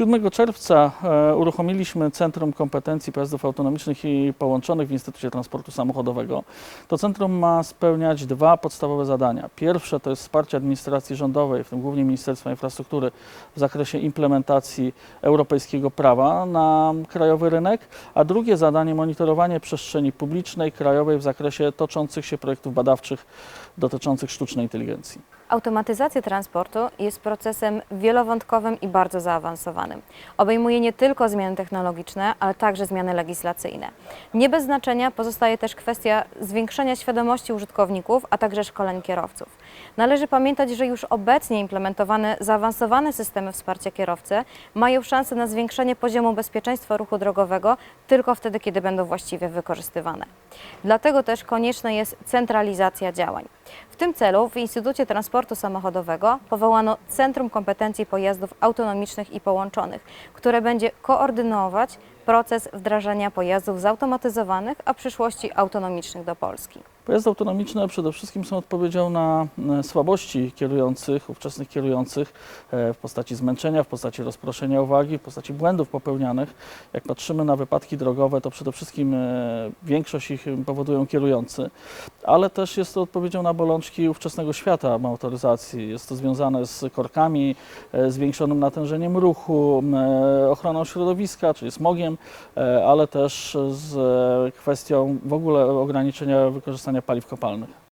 7 czerwca e, uruchomiliśmy Centrum Kompetencji Pojazdów Autonomicznych i Połączonych w Instytucie Transportu Samochodowego. To centrum ma spełniać dwa podstawowe zadania. Pierwsze to jest wsparcie administracji rządowej, w tym głównie Ministerstwa Infrastruktury, w zakresie implementacji europejskiego prawa na krajowy rynek, a drugie zadanie monitorowanie przestrzeni publicznej, krajowej w zakresie toczących się projektów badawczych dotyczących sztucznej inteligencji. Automatyzacja transportu jest procesem wielowątkowym i bardzo zaawansowanym. Obejmuje nie tylko zmiany technologiczne, ale także zmiany legislacyjne. Nie bez znaczenia pozostaje też kwestia zwiększenia świadomości użytkowników, a także szkoleń kierowców. Należy pamiętać, że już obecnie implementowane zaawansowane systemy wsparcia kierowcy mają szansę na zwiększenie poziomu bezpieczeństwa ruchu drogowego tylko wtedy, kiedy będą właściwie wykorzystywane. Dlatego też konieczna jest centralizacja działań. W tym celu w Instytucie Transportu Samochodowego powołano Centrum Kompetencji Pojazdów Autonomicznych i Połączonych, które będzie koordynować proces wdrażania pojazdów zautomatyzowanych, a w przyszłości autonomicznych do Polski. Pojazdy autonomiczne przede wszystkim są odpowiedzią na e, słabości kierujących, ówczesnych kierujących e, w postaci zmęczenia, w postaci rozproszenia uwagi, w postaci błędów popełnianych. Jak patrzymy na wypadki drogowe, to przede wszystkim e, większość ich powodują kierujący, ale też jest to odpowiedzią na bolączki ówczesnego świata motoryzacji. Jest to związane z korkami, zwiększonym natężeniem ruchu, ochroną środowiska, czyli smogiem, e, ale też z e, kwestią w ogóle ograniczenia wykorzystania paliw kopalnych.